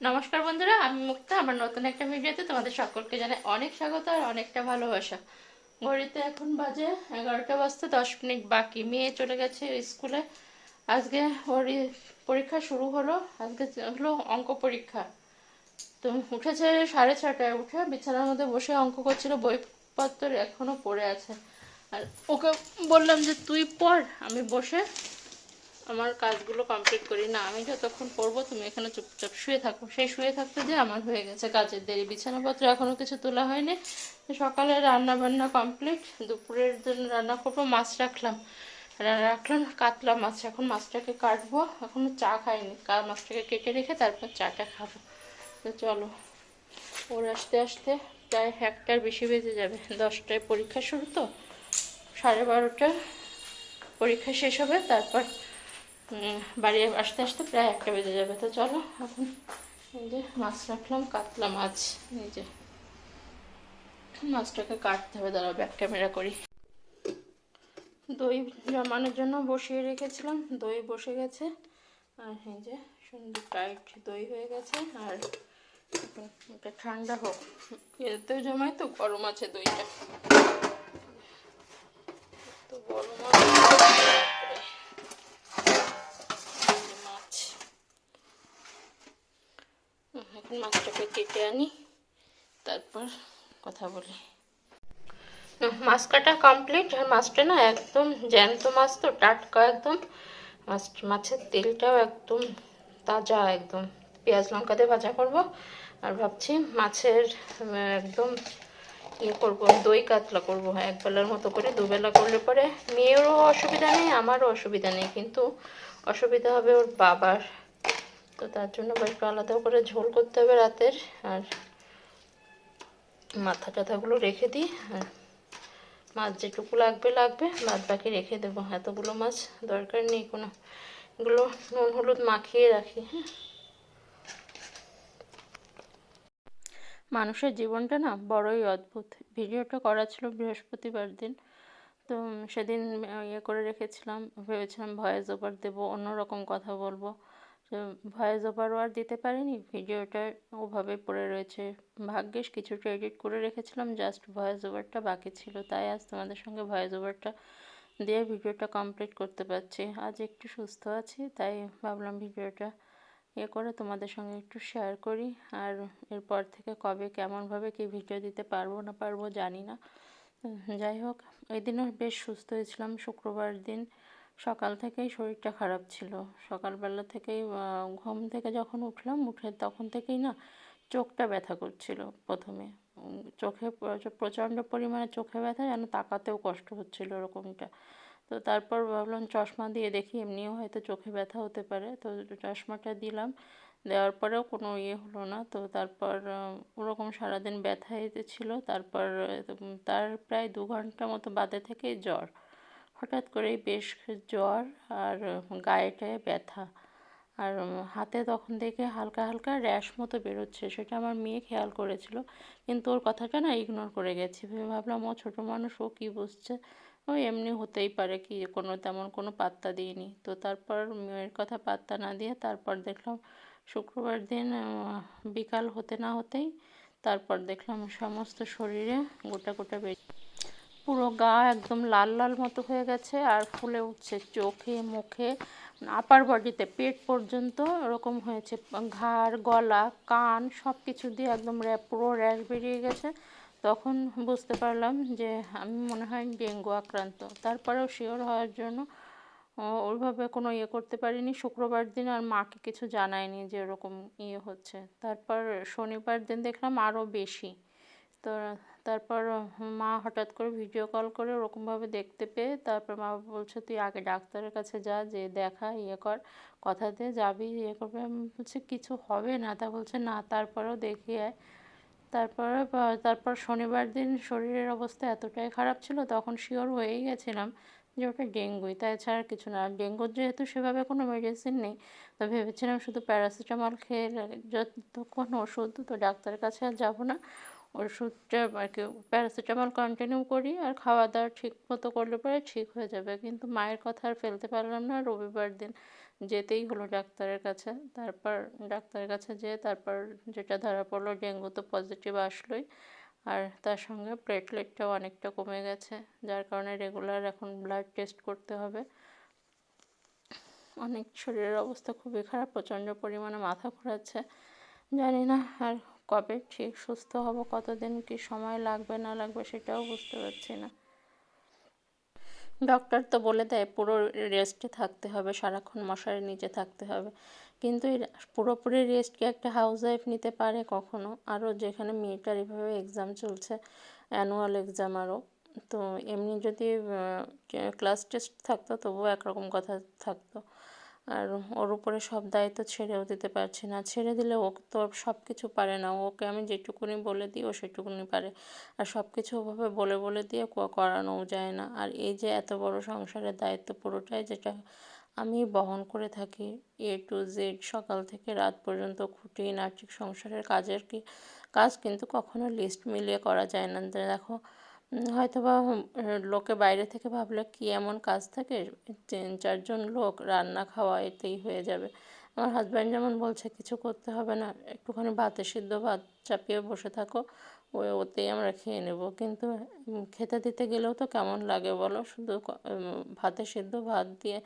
নমস্কার বন্ধুরা, আমি মুক্তা, আমার নতুন একটা ভিডিওতে তোমাদের সকলকে জানাই অনেক স্বাগত আর অনেকটা ভালোবাসা। ঘড়িতে এখন বাজে এগারোটা বাজতে দশ মিনিট বাকি। মেয়ে চলে গেছে স্কুলে। আজকে ওর পরীক্ষা শুরু হলো। আজকে হলো অঙ্ক পরীক্ষা। তো উঠেছে সাড়ে ছটায়, উঠে বিছানার মধ্যে বসে অঙ্ক করছিল, বইপত্র এখনও পড়ে আছে। আর ওকে বললাম যে, তুই পড়, আমি বসে আমার কাজগুলো কমপ্লিট করি। না, আমি যতক্ষণ পড়ব, তুমি এখানে চুপচাপ শুয়ে থাকো। সেই শুয়ে থাকতে যে আমার হয়ে গেছে কাজের দেরি। বিছানাপত্র এখনও কিছু তোলা হয়নি। সকালে রান্না বান্না কমপ্লিট দুপুরের জন্য রান্না করব, মাছ রাখলাম। রাখলাম কাতলা মাছ। এখন মাছটাকে কাটবো। এখনও চা খাইনি। কা, মাছটাকে কেটে রেখে তারপর চাটা খাব। তো চলো, ওর আসতে আসতে প্রায় একটার বেশি বেজে যাবে। দশটায় পরীক্ষা শুরু তো। সাড়ে বারোটা পরীক্ষা শেষ হবে। তারপর বাড়ি আসতে আসতে প্রায় একটা বেজে যাবে, তো চলো এখন এই যে মাছ রাখলাম কাতলা মাছ এই যে। মাছটাকে কাটতে হবে, দাঁড়াও ব্যাক ক্যামেরা করি। দই জমানোর জন্য বসিয়ে রেখেছিলাম, দই বসে গেছে। আর এই যে সুন্দর টাইট দই হয়ে গেছে, আর এটা ঠান্ডা হোক। এতেও জমায় তো গরম আছে দইটা। তো গরম আছে বাপরে। এই যে মাছ হুম, এখন মাছটাকে কেটে আনি, তারপর কথা বলি। মাছ কাটা কমপ্লিট আর মাছটা না একদম জ্যান্ত মাছ তো, টাটকা একদম। মাছ, মাছের তেলটাও একদম তাজা, একদম। পেঁয়াজ লঙ্কা দিয়ে ভাজা করব, আর ভাবছি মাছের একদম ইয়ে করব, দই কাতলা করব এক বেলার মতো করে, দুবেলা করলে পরে। মেয়েরও অসুবিধা নেই, আমারও অসুবিধা নেই, কিন্তু অসুবিধা হবে ওর বাবার তো তার জন্য বা একটু আলাদা করে ঝোল করতে হবে রাতের, আর মাথা টাথাগুলো রেখে দিই, আর মাছ যেটুকু লাগবে লাগবে, বাদ বাকি রেখে দেবো। এতগুলো মাছ দরকার নেই, কোনো এগুলো নুন, হলুদ মাখিয়ে রাখি হ্যাঁ। মানুষের জীবনটা না বড়ই অদ্ভুত। ভিডিওটা করা ছিল বৃহস্পতিবার দিন, তো সেদিন ইয়ে করে রেখেছিলাম, ভেবেছিলাম ভয়েস ওভার দেবো, অন্যরকম কথা বলব। ভয়েস ওভারও আর দিতে পারিনি, ভিডিওটা ওভাবে পড়ে রয়েছে। ভাগ্যিস কিছুটা এডিট করে রেখেছিলাম জাস্ট ভয়েস ওভারটা বাকি ছিল, তাই আজ তোমাদের সঙ্গে ভয়েস ওভারটা দিয়ে ভিডিওটা কমপ্লিট করতে পারছি। আজ একটু সুস্থ আছি, তাই ভাবলাম ভিডিওটা ইয়ে করে তোমাদের সঙ্গে একটু শেয়ার করি, আর এরপর থেকে কবে কেমনভাবে কি ভিডিও দিতে পারব না পারব জানি না। যাই হোক ওই দিনও বেশ সুস্থ হয়েছিলাম, শুক্রবার দিন। সকাল থেকেই শরীরটা খারাপ ছিল। সকালবেলা থেকেই ঘুম থেকে যখন উঠলাম, উঠে তখন থেকেই না চোখটা ব্যথা করছিল প্রথমে। চোখে প্র- প্রচণ্ড পরিমাণে চোখে ব্যথা, যেন তাকাতেও কষ্ট হচ্ছিল ওরকমটা। তো তারপর ভাবলাম চশমা দিয়ে দেখি, এমনিও হয়তো চোখে ব্যথা হতে পারে। তো চশমাটা দিলাম, দেওয়ার পরেও কোনো ইয়ে হলো না। তো তারপর ওরকম সারাদিন ব্যথাই ছিল। তারপর তার প্রায় দু ঘণ্টা মতো বাদে থেকেই জ্বর। হঠাৎ করেই বেশ জ্বর আর গায়ে টায়ে ব্যথা। আর হাতে তখন দেখে হালকা হালকা র্যাশ মতো বেরোচ্ছে, সেটা আমার মেয়ে খেয়াল করেছিল। কিন্তু ওর কথাটা না ইগনোর করে গেছি। ভেবে ভাবলাম, ও ছোটো মানুষ, ও কী বুঝছে? ও এমনি হতেই পারে কি, কোনো তেমন কোনো পাত্তা দিইনি। তো তারপর মেয়ের কথা পাত্তা না দিয়ে তারপর দেখলাম, শুক্রবার দিন বিকাল হতে না হতেই তারপর দেখলাম সমস্ত শরীরে গোটা গোটা বেরিয়ে পুরো গা একদম লাল লাল মতো হয়ে গেছে আর ফুলে উঠছে চোখে, মুখে আপার বডিতে পেট পর্যন্ত এরকম হয়েছে। ঘাড়, গলা, কান সব কিছু দিয়ে একদম পুরো র্যাশ বেরিয়ে গেছে। তখন বুঝতে পারলাম যে আমি মনে হয় ডেঙ্গু আক্রান্ত। তারপরেও শিওর হওয়ার জন্য ওইভাবে কোনো ইয়ে করতে পারিনি। শুক্রবার দিন আর মাকে কিছু জানায়নি যে এরকম ইয়ে হচ্ছে। তারপর শনিবার দিন দেখলাম আরও বেশি। তো তারপর মা হঠাৎ করে ভিডিও কল করে ওরকমভাবে দেখতে পেয়ে তারপর মা বলছে, তুই আগে ডাক্তারের কাছে যা, যে দেখা ইয়ে কর, কথা দে, যাবি ইয়ে করবে। বলছি, কিছু হবে না। তা বলছে, না, তারপরেও দেখিয়ে আয়। তারপরে তারপর শনিবার দিন শরীরের অবস্থা এতটাই খারাপ ছিল, তখন শিওর হয়েই গেছিলাম যে ওটা ডেঙ্গুই। তাছাড়া কিছু না। ডেঙ্গুর যেহেতু সেভাবে কোনো মেডিসিন নেই, তো ভেবেছিলাম শুধু প্যারাসিটামল খেয়ে, যতক্ষণ ওষুধ তো ডাক্তারের কাছে আর যাব না ওষুধটা আর কি, প্যারাসিটামল কন্টিনিউ করি আর খাওয়া দাওয়া ঠিক মতো করলে পরে ঠিক হয়ে যাবে। কিন্তু মায়ের কথা আর ফেলতে পারলাম না, রবিবার দিন যেতেই হলো ডাক্তারের কাছে। তারপর ডাক্তারের কাছে যেয়ে তারপর যেটা ধরা পড়ল ডেঙ্গু তো পজিটিভ আসলোই। আর তার সঙ্গে প্লেটলেটটাও অনেকটা কমে গেছে, যার কারণে রেগুলার এখন ব্লাড টেস্ট করতে হবে। অনেক শরীরের অবস্থা খুবই খারাপ, প্রচণ্ড পরিমাণে মাথা ঘোরাচ্ছে। জানি না আর কবে ঠিক সুস্থ হব, কতদিন কি সময় লাগবে, না লাগবে সেটাও বুঝতে পারছি না। ডক্টর তো বলে দেয়, পুরো রেস্টে থাকতে হবে, সারাক্ষণ মশারির নিচে থাকতে হবে। কিন্তু পুরোপুরি রেস্ট কি একটা হাউস ওয়াইফ নিতে পারে কখনো? আরও যেখানে মেয়েটার এভাবে এক্সাম চলছে অ্যানুয়াল এক্সাম আরও, তো এমনি যদি ক্লাস টেস্ট থাকতো তবুও একরকম কথা থাকতো। আর ওর উপরে সব দায়িত্ব ছেড়েও দিতে পারছি না। ছেড়ে দিলে ও তো সব কিছু পারে না। ওকে আমি যেটুকুনি বলে দিই, ও সেটুকুনি পারে। আর সব কিছু ওভাবে বলে বলে দিয়ে করানোও যায় না। আর এই যে এত বড় সংসারের দায়িত্ব পুরোটাই যেটা আমি বহন করে থাকি, এ টু জেড সকাল থেকে রাত পর্যন্ত খুঁটি নাটক সংসারের কাজের কি কাজ কিন্তু কখনো লিস্ট মিলিয়ে করা যায় না। দেখো হয়তো বা লোকে বাইরে থেকে ভাবলে কি এমন কাজ থাকে? তিন, চারজন লোক রান্না খাওয়া এতেই হয়ে যাবে। আমার হাজব্যান্ড যেমন বলছে, কিছু করতে হবে না, একটুখানি ভাতে সিদ্ধ ভাত চাপিয়ে বসে থাকো ওই ওতেই আমরা খেয়ে নেব। কিন্তু খেতে দিতে গেলেও তো কেমন লাগে বলো? শুধু ভাতে সিদ্ধ ভাত দিয়ে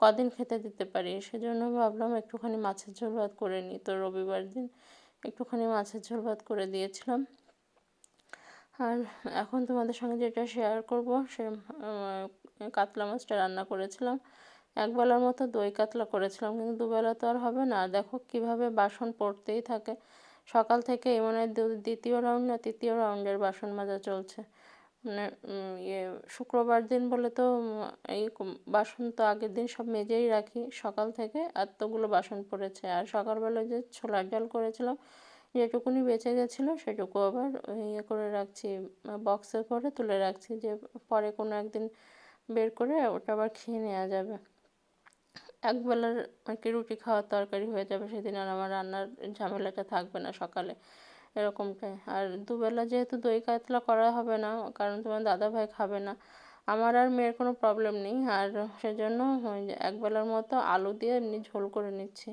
কদিন খেতে দিতে পারি? সেজন্য ভাবলাম একটুখানি মাছের ঝোল ভাত করে নিই। তো রবিবার দিন একটুখানি মাছের ঝোল ভাত করে দিয়েছিলাম। আর এখন তোমাদের সঙ্গে যেটা শেয়ার করব সে কাতলা মাছটা রান্না করেছিলাম। একবেলার মতো দই কাতলা করেছিলাম, কিন্তু দুবেলা তো আর হবে না। দেখো কীভাবে বাসন পড়তেই থাকে। সকাল থেকে মনে হয় দ্বিতীয় রাউন্ড না তৃতীয় রাউন্ডের বাসন মাজা চলছে। মানে ইয়ে শুক্রবার দিন বলে তো এই বাসন তো আগের দিন সব মেজেই রাখি সকাল থেকে এতগুলো বাসন পড়েছে। আর সকালবেলা যে ছোলার ডাল করেছিলাম যেটুকুনি বেঁচে গেছিল, সেটুকু আবার ইয়ে করে রাখছি বক্সে করে তুলে রাখছি যে পরে কোনো একদিন বের করে ওটা আবার খেয়ে নেওয়া যাবে। একবেলার আর কি রুটি খাওয়ার তরকারি হয়ে যাবে, সেদিন আর আমার রান্নার ঝামেলাটা থাকবে না সকালে, এরকমটাই। আর দুবেলা যেহেতু দই কাতলা করা হবে না, কারণ তোমার দাদাভাই খাবে না, আমার আর মেয়ের কোনো প্রবলেম নেই। আর সেজন্য একবেলার মতো আলু দিয়ে এমনি ঝোল করে নিচ্ছি।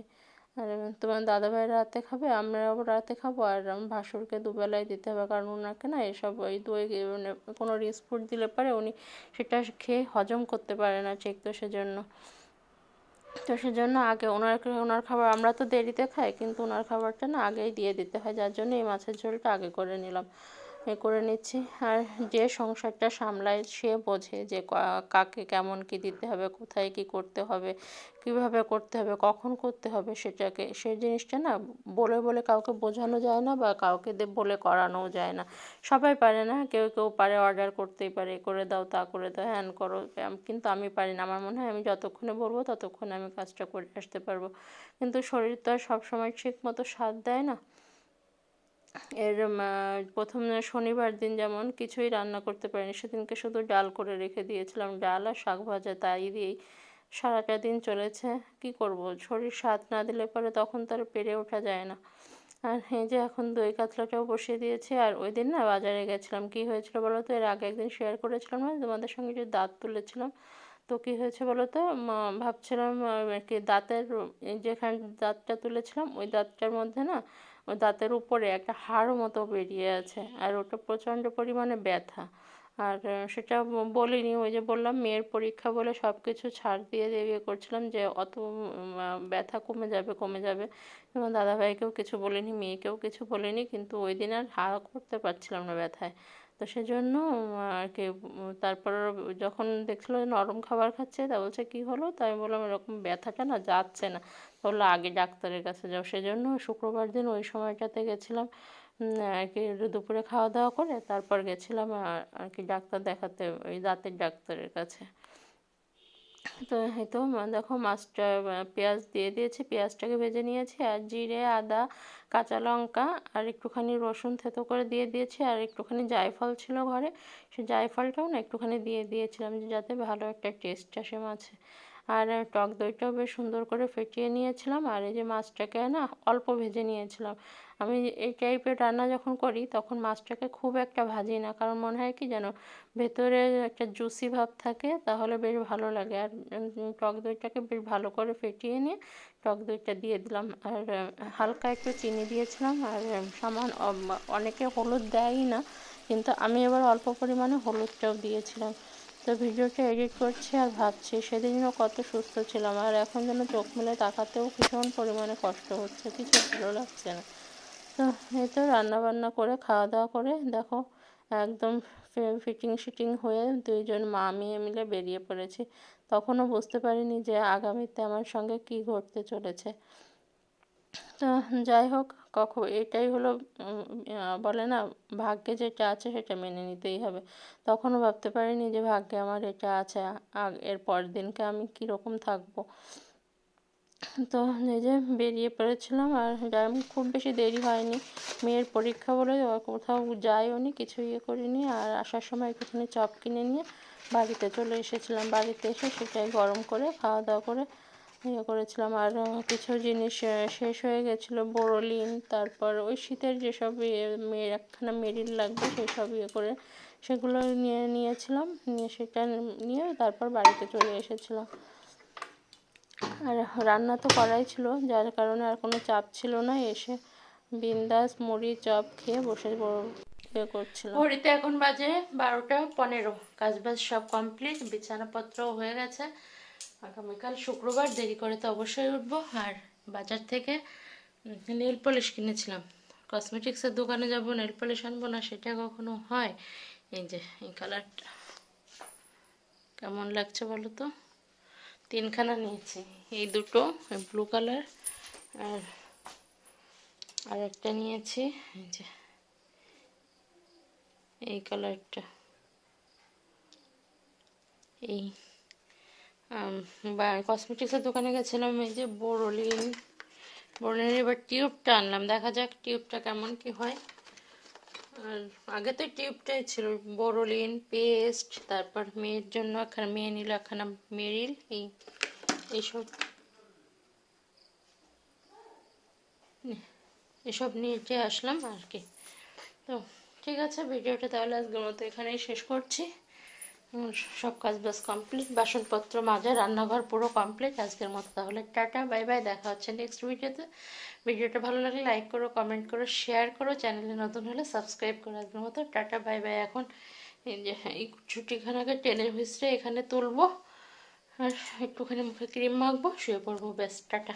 তোমার দাদাভাই রাতে খাবে আমরাও রাতে খাব, আর ভাসুরকে দুবেলায় দিতে হবে, কারণ ওনাকে না এসব ওই দই মানে কোনো রিচ ফুড দিলে পারে উনি সেটা খেয়ে হজম করতে পারে না ঠিক, তো সেজন্য। তো সেজন্য আগে ওনার ওনার খাবার আমরা তো দেরিতে খাই, কিন্তু ওনার খাবারটা না আগেই দিয়ে দিতে হয়, যার জন্য এই মাছের ঝোলটা আগে করে নিলাম। করে নিচ্ছি। আর যে সংসারটা সামলায়, সে বোঝে যে কাকে কেমন কি দিতে হবে, কোথায় কি করতে হবে, কীভাবে করতে হবে, কখন করতে হবে সেটাকে, সেই জিনিসটা না বলে বলে কাউকে বোঝানো যায় না বা কাউকে বলে করানোও যায় না। সবাই পারে না, কেউ কেউ পারে অর্ডার করতেই পারে, করে দাও, তা করে দাও, হ্যান করো কিন্তু আমি পারি না। আমার মনে হয় আমি যতক্ষণে বলব, ততক্ষণে আমি কাজটা করে আসতে পারব। কিন্তু শরীর তো আর সবসময় ঠিক মতো সাথ দেয় না। এর প্রথম শনিবার দিন যেমন কিছুই রান্না করতে পারিনি, সেদিনকে শুধু ডাল করে রেখে দিয়েছিলাম। ডাল আর শাক ভাজা তাই দিয়েই সারাটা দিন চলেছে। কি করব? শরীর স্বাদ না দিলে পরে তখন তার পেরে ওঠা যায় না। আর এই যে এখন দই কাতলাটাও বসিয়ে দিয়েছি। আর ওই দিন না বাজারে গেছিলাম। কি হয়েছিল বলো তো? এর আগে একদিন শেয়ার করেছিলাম না? তোমাদের সঙ্গে যে দাঁত তুলেছিলাম। তো কী হয়েছে বলো তো? ভাবছিলাম আর কি দাঁতের যেখানে দাঁতটা তুলেছিলাম, ওই দাঁতটার মধ্যে না দাঁতের উপরে একটা হাড় মতো বেরিয়ে আছে আর ওটা প্রচণ্ড পরিমাণে ব্যথা। আর সেটা বলিনি, ওই যে বললাম মেয়ের পরীক্ষা বলে সব কিছু ছাড় দিয়ে দিয়ে করছিলাম যে অত ব্যথা কমে যাবে কমে যাবে। এবং দাদাভাইকেও কিছু বলিনি, মেয়েকেও কিছু বলিনি, কিন্তু ওই দিন আর হা করতে পারছিলাম না ব্যথায়। তো সেজন্য আর কি তারপর যখন দেখল নরম খাবার খাচ্ছে, তা বলছে, কি হলো? তাই আমি বললাম, এরকম ব্যথাটা না যাচ্ছে না। বলল, আগে ডাক্তারের কাছে যাও। সেজন্য শুক্রবার দিন ওই সময়টাতে গেছিলাম আর কি, দুপুরে খাওয়া দাওয়া করে, তারপর গেছিলাম আর কি, ডাক্তার দেখাতে, ওই দাঁতের ডাক্তারের কাছে। তো তো দেখো মাছটা পেঁয়াজ দিয়ে দিয়েছি, পেঁয়াজটাকে ভেজে নিয়েছি, আর জিরে, আদা, কাঁচা লঙ্কা, আর একটুখানি রসুন থেতো করে দিয়ে দিয়েছি, আর একটুখানি জায়ফল ছিল ঘরে সে জায়ফলটাও না একটুখানি দিয়ে দিয়েছিলাম যাতে ভালো একটা টেস্ট আসে মাছে। আর টক দইটাও বেশ সুন্দর করে ফেটিয়ে নিয়েছিলাম। আর এই যে মাছটাকে না অল্প ভেজে নিয়েছিলাম। আমি এই টাইপের রান্না যখন করি, তখন মাছটাকে খুব একটা ভাজি না। কারণ মনে হয় কি যেন ভেতরে একটা জুসি ভাব থাকে, তাহলে বেশ ভালো লাগে। আর টক দইটাকে বেশ ভালো করে ফেটিয়ে নিয়ে টক দইটা দিয়ে দিলাম। আর হালকা একটু চিনি দিয়েছিলাম। আর সামান অনেকে হলুদ দেয়ই না, কিন্তু আমি এবার অল্প পরিমাণে হলুদটাও দিয়েছিলাম। তো ভিডিওটা এডিট করছি আর ভাবছি, সেদিনও কত সুস্থ ছিলাম আর এখন যেন চোখ মেলে তাকাতেও ভীষণ পরিমাণে কষ্ট হচ্ছে, কিছু ভালো লাগছে না। তো এই তো রান্না বান্না করে খাওয়া দাওয়া করে, দেখো একদম ফিটিং শিটিং হয়ে দুইজন মা, মেয়ে মিলে বেরিয়ে পড়েছি। তখনও বুঝতে পারিনি যে আগামীতে আমার সঙ্গে কি ঘটতে চলেছে। যাই হোক, কখন এটাই হলো বলে না, ভাগ্যে যেটা আছে সেটা মেনে নিতেই হবে। তখনও ভাবতে পারিনি যে ভাগ্যে আমার এটা আছে, আগ, এর পরের দিনকে আমি কীরকম থাকব। তো যে বেরিয়ে পড়েছিলাম, আর যাই খুব বেশি দেরি হয়নি। মেয়ের পরীক্ষা বলে কোথাও যাইও নি, কিছু ইয়ে করিনি আর আসার সময় একটুখানি চপ কিনে নিয়ে বাড়িতে চলে এসেছিলাম। বাড়িতে এসে সেটাই গরম করে খাওয়া দাওয়া করে ইয়ে করেছিলাম আর কিছু জিনিস শেষ হয়ে গেছিল বোরোলিন, তারপর ওই শীতের যেসব ইয়ে মেয়ের একখানা মেরিল লাগবে সেসব ইয়ে করে সেগুলো নিয়ে নিয়েছিলাম, নিয়ে সেটা নিয়ে তারপর বাড়িতে চলে এসেছিলাম। আর রান্না তো করাই ছিল, যার কারণে আর কোনো চাপ ছিল না, এসে বিন্দাস মুড়ি, চপ খেয়ে বসে ইয়ে করছিলাম। ঘড়িতে এখন বাজে বারোটা পনেরো কাজ বাজ সব কমপ্লিট বিছানাপত্র হয়ে গেছে। আগামীকাল শুক্রবার, দেরি করে তো অবশ্যই উঠবো। আর বাজার থেকে নেল পলিশ কিনেছিলাম। কসমেটিক্সের দোকানে যাব, নেল পলিশ আনব না, সেটা কখনো হয়? এই যে, এই কালারটা কেমন লাগছে বলো তো? তিনখানা নিয়েছি, এই দুটো ব্লু কালার আর আর একটা নিয়েছি, এই যে, এই কালারটা এই কসমেটিক্সের দোকানে গেছিলাম, এই যে বোরোলিন বোরোলিনের এবার টিউবটা আনলাম। দেখা যাক টিউবটা কেমন কি হয়। আর আগে তো টিউবটাই ছিল বোরোলিন পেস্ট তারপর মেয়ের জন্য একখানা মেয়ে নিল একখানা মেরিল এই, এইসব। এসব নিয়ে আসলাম আর কি। তো ঠিক আছে, ভিডিওটা তাহলে আজকের মতো এখানেই শেষ করছি। সব কাজ বাজ কমপ্লিট বাসনপত্র মাজা, রান্নাঘর পুরো কমপ্লিট আজকের মতো তাহলে টাটা, বাই বাই, দেখা হচ্ছে নেক্সট ভিডিওতে ভিডিওটা ভালো লাগলে লাইক করো কমেন্ট করো শেয়ার করো। চ্যানেলে নতুন হলে সাবস্ক্রাইব করো আজকের মতো টাটা, বাই বাই। এখন এই যে এই ছুটিখানাকে টেনে ভিসরে এখানে তুলবো। আর একটুখানি মুখে ক্রিম মাখবো, শুয়ে পড়ব। ব্যাস, টাটা।